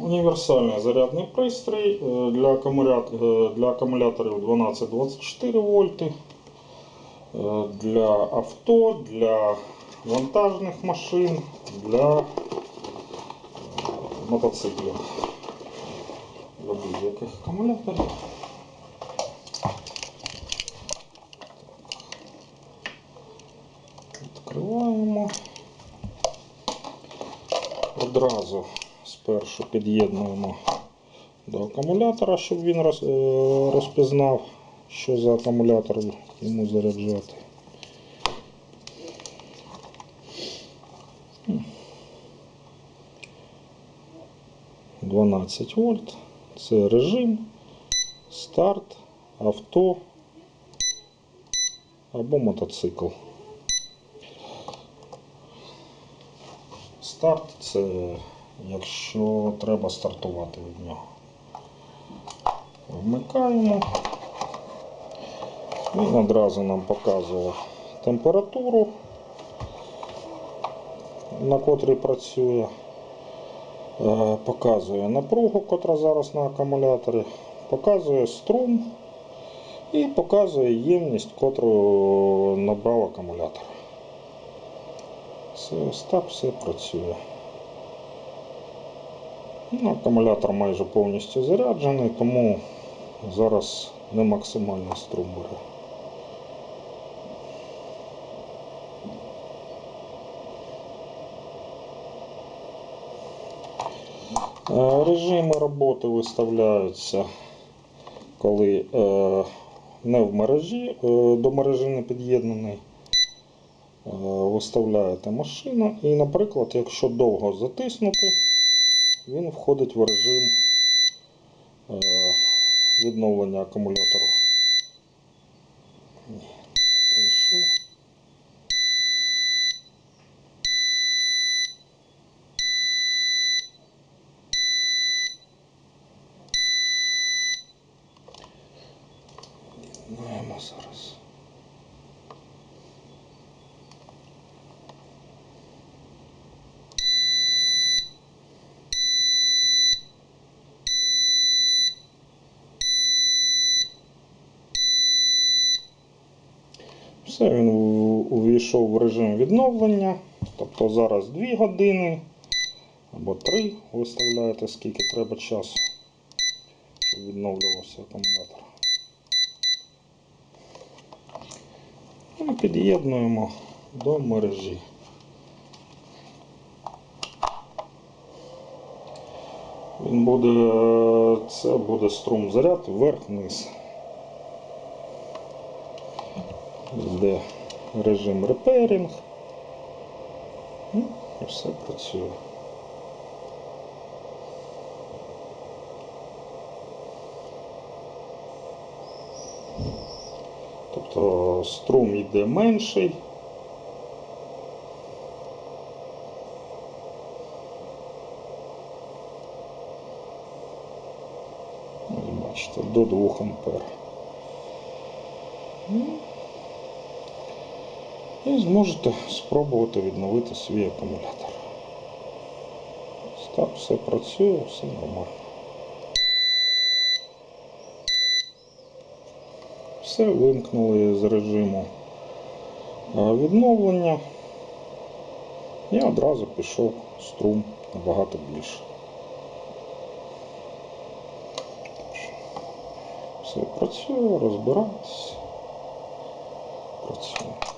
Універсальний зарядний пристрій е, для, е, для акумуляторів 12-24 вольти, е, для авто, для вантажних машин, для мотоциклів. Для будь-яких акумуляторів. Відкриваємо. Одразу спершу під'єднуємо до акумулятора, щоб він е, розпізнав, що за акумулятор йому заряджати. — 12 вольт. Це режим, старт, авто або мотоцикл. Старт це якщо треба стартувати від нього. Вмикаємо. Він одразу нам показує температуру, на котрій працює. Е, Показує напругу, котра зараз на акумуляторі, показує струм і показує ємність, котру набрав акумулятор. Все, ось так все працює. Ну, акумулятор майже повністю заряджений, тому зараз не максимальний струм. Е, Режими роботи виставляються, коли е, не в мережі, е, до мережі не під'єднаний. Е, Виставляєте машину і, наприклад, якщо довго затиснути, він входить в режим е, відновлення акумулятору. Ні, пройшов. Маємо зараз. Все, він увійшов в режим відновлення. Тобто зараз 2 години або 3 виставляєте, скільки треба часу, щоб відновлювався акумулятор. І під'єднуємо до мережі. Він буде, е, це буде струм заряд вверх-вниз. Йде режим реперінг. Ну, І все працює. Тобто струм йде менший. Ну, Бачите, до 2 ампер. Ну, І зможете спробувати відновити свій акумулятор. Ось так все працює, все нормально. Все вимкнули з режиму відновлення. І одразу пішов струм набагато більше. Все працює, розбирається. Працює.